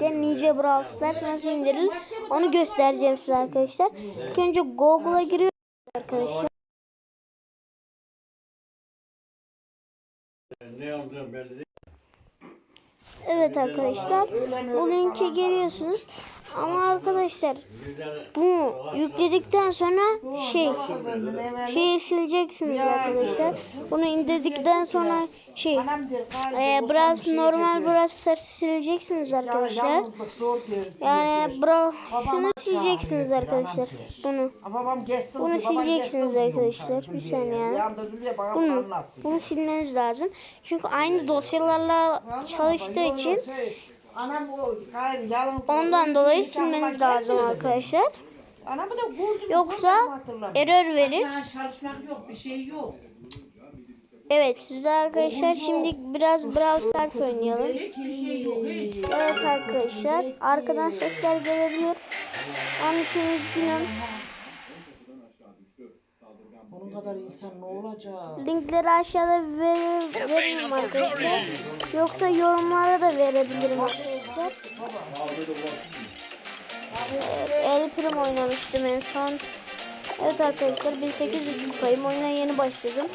birlikte Nice Brawl Stars nasıl indirilir onu göstereceğim size arkadaşlar. İlk önce Google'a giriyoruz arkadaşlar. Ne belli değil. Evet arkadaşlar bu linke geliyorsunuz. Ama arkadaşlar bunu yükledikten sonra şey şeyi sileceksiniz arkadaşlar. Bunu indirdikten sonra şey e, biraz normal biraz Stars sileceksiniz arkadaşlar. Yani şunu sileceksiniz arkadaşlar. Bunu. Bunu sileceksiniz arkadaşlar. Bir saniye. Bunu, bunu silmeniz lazım. Çünkü aynı dosyalarla çalıştığı için Anam o hayır yalnız. ondan dolayı silmeniz lazım arkadaşlar. Anamı da vurdum. Yoksa error verir. Çalışmak yok, bir şey yok. Evet sizler arkadaşlar şimdi biraz Brawl Stars oynayalım. Şey. Evet arkadaşlar arkadan sesler gelebilir. Onun için üzgünüm. Bunun kadar insan ne olacak? Linkleri aşağıda ver, veririm arkadaşlar. Yoksa yorumlara da verebilirim arkadaşlar. El Prim oynamıştım en son. Evet arkadaşlar 1800 kupayım. Oyuna yeni başladım.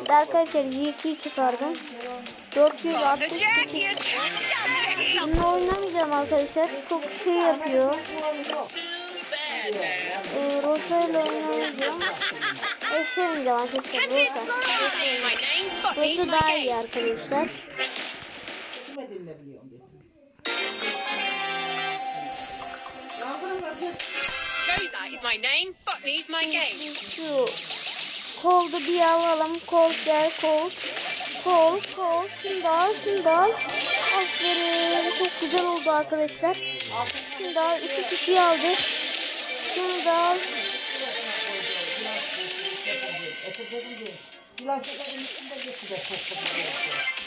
Bir de arkadaşlar G2 çıkardım. 460 Bununla oynamayacağım arkadaşlar. Çok şey yapıyor. Ee, Rosa ile oynamayacağım. Eşe oynayacağım arkadaşlar. Rosa. Rosa daha iyi arkadaşlar. Kime dinleyebiliyorum dedim. Rosa is my name, Botany's my game. Şu koldu bir alalım. Kol gel kol. Kol kol. Şimdi al şimdi al. Aferin. Çok güzel oldu arkadaşlar. Şimdi al. iki kişi aldık. Da al. Seferin içinde geçti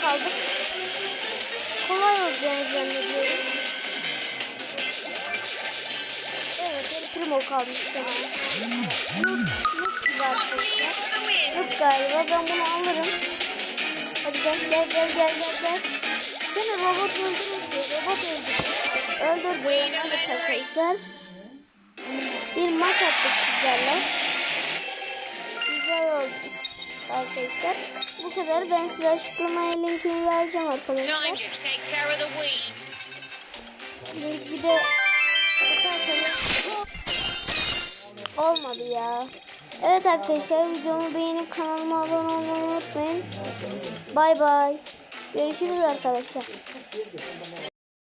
kaldık. Kolay olacağını zannediyorum. Evet, Primo kalmış sana. Yok, gibi arkadaşlar. Yok galiba ben bunu alırım. Hadi gel gel gel gel gel gel. Seni robot öldürmüş. Robot öldürdü. Öldürdü. Evet arkadaşlar. Bir maç attık sizlerle. Güzel oldu. Arkadaşlar. Bu kadar ben size açıklamaya linkini vereceğim arkadaşlar. Link bir de olmadı ya. Evet arkadaşlar videomu beğenip kanalıma abone olmayı unutmayın. Bay bay. Görüşürüz arkadaşlar.